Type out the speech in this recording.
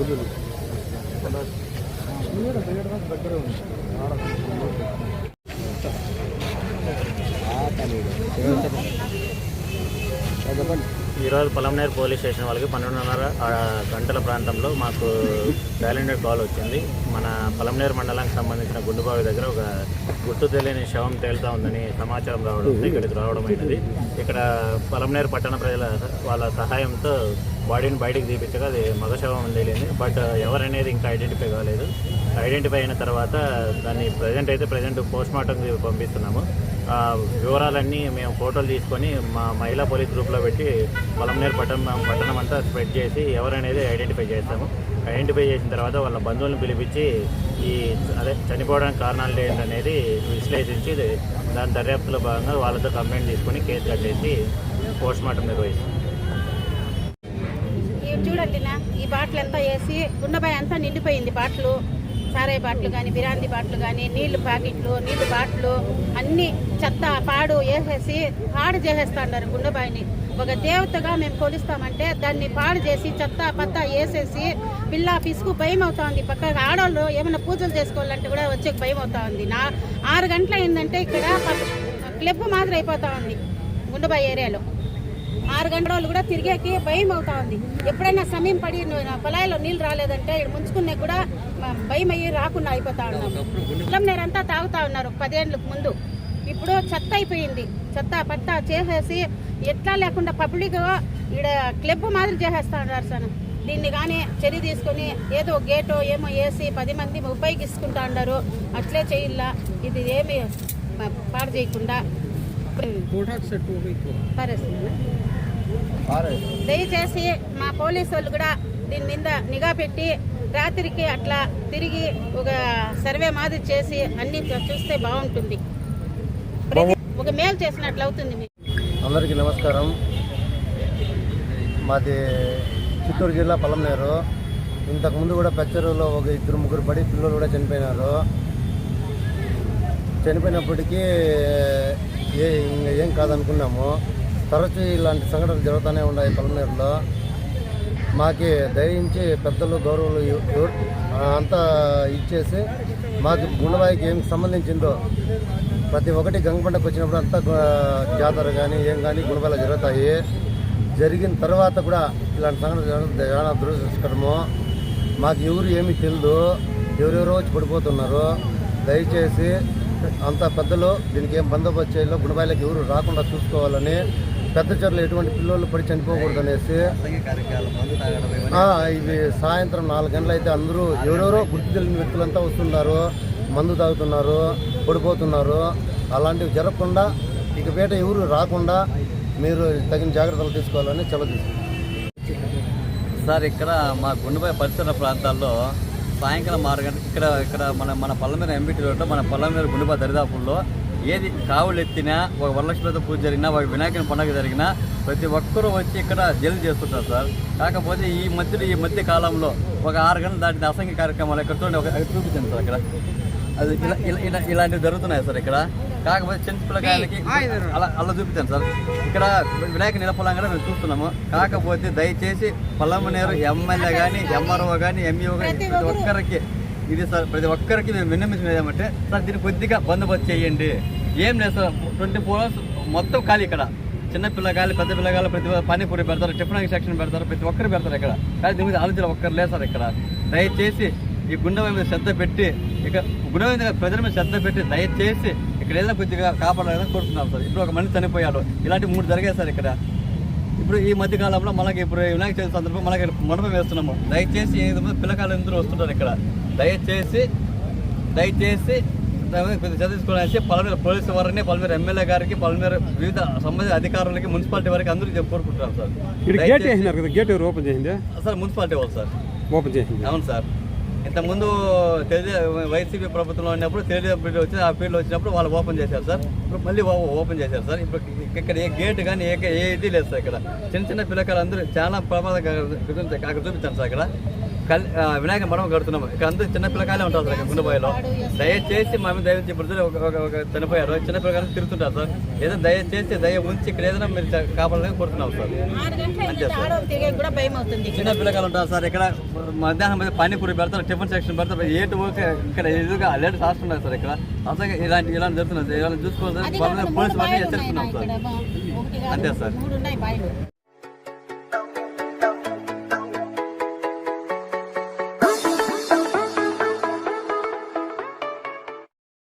పుల్లులు దగ్గర ఉంది చెప్పండి ఈరోజు పొలంనేరు పోలీస్ స్టేషన్ వాళ్ళకి పన్నెండున్నర గంటల ప్రాంతంలో మాకు బ్యాలెండెడ్ కాల్ వచ్చింది. మన పొలంనేరు మండలానికి సంబంధించిన గుండుబావి దగ్గర ఒక గుర్తు తెలియని శవం తేలుతా ఉందని సమాచారం రావడం ఇక్కడికి రావడం అయినది. ఇక్కడ పొలంనేరు పట్టణ ప్రజల వాళ్ళ సహాయంతో బాడీని బయటికి తీపించగా అది మగ శవం అని తేలింది. బట్ ఎవరనేది ఇంకా ఐడెంటిఫై కాలేదు. ఐడెంటిఫై అయిన తర్వాత దాన్ని ప్రజెంట్ అయితే ప్రజెంట్ పోస్ట్ మార్టంకి పంపిస్తున్నాము. వివరాలన్నీ మేము ఫోటోలు తీసుకొని మా మహిళా పోలీస్ గ్రూప్లో పెట్టి పొలంనేరు పట్టణం పట్టణం అంతా స్ప్రెడ్ చేసి ఎవరనేది ఐడెంటిఫై చేస్తాము. ఐడెంటిఫై చేసిన తర్వాత వాళ్ళ బంధువులను పిలిపించి ఈ అదే చనిపోవడానికి కారణాలు ఏంటనేది విశ్లేషించి దాని దర్యాప్తులో భాగంగా వాళ్ళతో కంప్లైంట్ తీసుకొని కేసు కట్టేసి పోస్ట్ మార్టం నిర్వహిస్తాం. ఇవి చూడండి నా ఈ బాటిల్ అంతా వేసి గుండెబాయి అంతా నిండిపోయింది బాటిల్. సారాయి బాటిల్ కానీ బిరాంది బాటిల్ కానీ నీళ్ళు ప్యాకెట్లు నీళ్ళు బాటిల్ అన్నీ చెత్త పాడు వేసేసి పాడు చేసేస్తా ఉన్నారు గుండెబాయిని. ఒక దేవతగా మేము కొలుస్తామంటే దాన్ని పాడు చేసి చెత్త పత్త వేసేసి పిల్ల పిసుకు భయం అవుతా ఉంది పక్కన ఆడవాళ్ళు ఏమైనా పూజలు చేసుకోవాలంటే కూడా వచ్చే భయం అవుతా ఉంది నా ఆరు గంటల అయిందంటే ఇక్కడ క్లబ్ మాదిరి అయిపోతా ఉంది గుండెబాయి ఏరియాలో. ఆరు గంటల వాళ్ళు కూడా తిరిగేకి భయం అవుతా ఉంది ఎప్పుడైనా సమయం పడి పొలాల్లో నీళ్ళు రాలేదంటే ఇక్కడ ముంచుకునే కూడా భయం అయ్యి రాకుండా అయిపోతా ఉన్నాము కులం నీరంతా తాగుతా ఉన్నారు పదేళ్ళకు ముందు. ఇప్పుడు చెత్త అయిపోయింది. చెత్త పత్త చేసేసి ఎట్లా లేకుండా పబ్లిక్ ఇక్కడ క్లబ్ మాదిరి చేసేస్తా ఉన్నారు సార్ దీన్ని కానీ చర్య తీసుకొని ఏదో గేటో ఏమో వేసి పది మంది ఉపయోగించుకుంటా ఉన్నారు అట్లే చేయాల ఇది ఏమి పాడు చేయకుండా దయచేసి మా పోలీసు వాళ్ళు కూడా దీని మీద నిఘా పెట్టి రాత్రికి అట్లా తిరిగి ఒక సర్వే మాదిరి చేసి అన్ని చూస్తే బాగుంటుంది. ఒక మేలు చేసినట్లు అవుతుంది మీకు. అందరికీ నమస్కారం. మాది చిత్తూరు జిల్లా పలంనేరు ఇంతకుముందు కూడా పెచ్చరులో ఒక ఇద్దరు ముగ్గురు పడి పిల్లలు కూడా చనిపోయినారు. చనిపోయినప్పటికీ ఏ ఏం కాదనుకున్నాము. తరచూ ఇలాంటి సంఘటనలు జరుగుతూనే ఉన్నాయి పలంనేరులో మాకి దయించి పెద్దలు గౌరవులు అంతా ఇచ్చేసి మాకు గుండెబాయికి ఏం సంబంధించిందో ప్రతి ఒక్కటి గంగపండకు వచ్చినప్పుడు అంతా జాతర కానీ ఏం కానీ గుణబాలు జరుగుతాయి. జరిగిన తర్వాత కూడా ఇలాంటి సంఘటన చాలా దురదృష్టకరము మాకు ఎవరు ఏమీ తెలియదు ఎవరెవరో వచ్చి పడిపోతున్నారు. దయచేసి అంత పెద్దలు దీనికి ఏం బందోబస్తు చేయాలో గుణబాయిలకు ఎవరు రాకుండా చూసుకోవాలని పెద్ద చెర్లు ఎటువంటి పిల్లలు పడి చనిపోకూడదు అనేసి ఇవి సాయంత్రం నాలుగు గంటలు అయితే అందరూ ఎవరెవరో గుర్తు తెలియని వ్యక్తులంతా వస్తున్నారు. మందు తాగుతున్నారు పడిపోతున్నారు. అలాంటివి జరగకుండా ఇక పేట ఎవరు రాకుండా మీరు తగిన జాగ్రత్తలు తీసుకోవాలని సెలవు సార్ ఇక్కడ మా గుండెపై పరిసర ప్రాంతాల్లో సాయంకాలం ఆరు గంటలకు ఇక్కడ ఇక్కడ మన మన పల్లమీర ఎంబీటీ రోడ్లో మన పల్లమీర గుండెపా దరిదాపుల్లో ఏది కావులు ఎత్తినా ఒక వరలక్ష్మితో పూజ జరిగినా ఒక వినాయకుని పండుగ జరిగినా ప్రతి ఒక్కరూ వచ్చి ఇక్కడ జల్ చేస్తుంటారు సార్. కాకపోతే ఈ మధ్యలో ఈ మధ్య కాలంలో ఒక ఆరు గంటలు దాటిన అసంఖ్య కార్యక్రమాలు ఇక్కడ చూడండి ఒక చూపించండి సార్ ఇక్కడ అది ఇలా ఇలా ఇలా ఇలాంటివి జరుగుతున్నాయి సార్ ఇక్కడ. కాకపోతే చిన్న పిల్లకాయలకి అలా అలా చూపించాను సార్. ఇక్కడ వినాయక నిలపలంగా మేము చూస్తున్నాము. కాకపోతే దయచేసి పొలమనేరు ఎమ్మెల్యే కానీ ఎంఆర్ఓ కానీ ఎంఈఓ కానీ ప్రతి ఒక్కరికి ఇది సార్ ప్రతి ఒక్కరికి మేము విన్నమించినది ఏమంటే సార్ దీన్ని కొద్దిగా బందోబస్తు చేయండి. ఏం లేదు సార్ ట్వంటీ ఫోర్ అవర్స్ మొత్తం ఖాళీ ఇక్కడ. చిన్న పిల్లగాలి పెద్ద పిల్లగాలి ప్రతి పానీపూరి పెడతారు టిఫిన్ సెక్షన్ పెడతారు ప్రతి ఒక్కరు పెడతారు ఇక్కడ. కానీ దీని మీద ఆలోచన ఒక్కరు లేదు సార్ ఇక్కడ. దయచేసి ఈ గుండె మీద శ్రద్ధ పెట్టి ఇక గుండె మీద ప్రజల మీద శ్రద్ధ పెట్టి దయచేసి ఇక్కడ ఏదైనా కొద్దిగా కాపాడాలని కోరుతున్నాం సార్. ఇప్పుడు ఒక మనిషి చనిపోయాడు. ఇలాంటి మూడు జరిగాయి సార్ ఇక్కడ. ఇప్పుడు ఈ మధ్య కాలంలో మనకి ఇప్పుడు వినాయక చవితి సందర్భం మనకి మండపం వేస్తున్నాము. దయచేసి పిల్లకాయలు అందరూ వస్తుంటారు ఇక్కడ. దయచేసి దయచేసి కొద్దిగా చదివించుకోవడానికి పలమేర పోలీసు వారిని పలమేర ఎమ్మెల్యే గారికి పలమేర వివిధ సంబంధిత అధికారులకి మున్సిపాలిటీ వారికి అందరూ చెప్పి కోరుకుంటున్నాం సార్. గేట్ ఓపెన్ చేసింది? సార్ మున్సిపాలిటీ వాళ్ళు సార్. ఓపెన్ చేసింది. అవును సార్. ఇంతకుముందు తెలుగు వైసీపీ ప్రభుత్వంలో ఉన్నప్పుడు తెలుగు బిడ్డ వచ్చి ఆ ఫీల్డ్ వచ్చినప్పుడు వాళ్ళు ఓపెన్ చేశారు సార్. ఇప్పుడు మళ్ళీ ఓపెన్ చేశారు సార్. ఇప్పుడు ఇక్కడ ఏ గేట్ కానీ ఏ ఏ ఇది లేదు సార్ ఇక్కడ. చిన్న చిన్న పిల్లకాయలు అందరూ చాలా ప్రమాదం అక్కడ చూపించాను సార్ ఇక్కడ. కల్ వినాయక మడం కడుతున్నాం. ఇక్కడ అందరూ చిన్న పిల్లకాయలే ఉంటారు సార్ ఇక్కడ గుండెబాయిలో దయచేసి మా మీద దయచేసి ఇప్పుడు ఒక ఒక- చనిపోయారు. చిన్న పిల్లకాయలు తిరుగుతుంటారు సార్. ఏదో దయచేసి దయ ఉంచి ఇక్కడ ఏదైనా మీరు కాపాడాలని కోరుతున్నాం సార్. ఆరు గంటల ఆడవాళ్ళు తిరిగే కూడా భయం అవుతుంది చిన్న పిల్లకాయలు ఉంటారు సార్. ఇక్కడ మధ్యాహ్నం మీద పానీపూరి పెడతారు టిఫిన్ సెక్షన్ పెడతారు. ఏటు ఓకే ఇక్కడ ఎదురుగా లేట్ హాస్టల్ సార్ ఇక్కడ. అసలు ఇలాంటి ఇలాంటి జరుగుతున్నాయి సార్. ఇలాంటి చూసుకోవాలి సార్ పోలీసు వారిని హెచ్చరిస్తున్నాం సార్. అంతే సార్.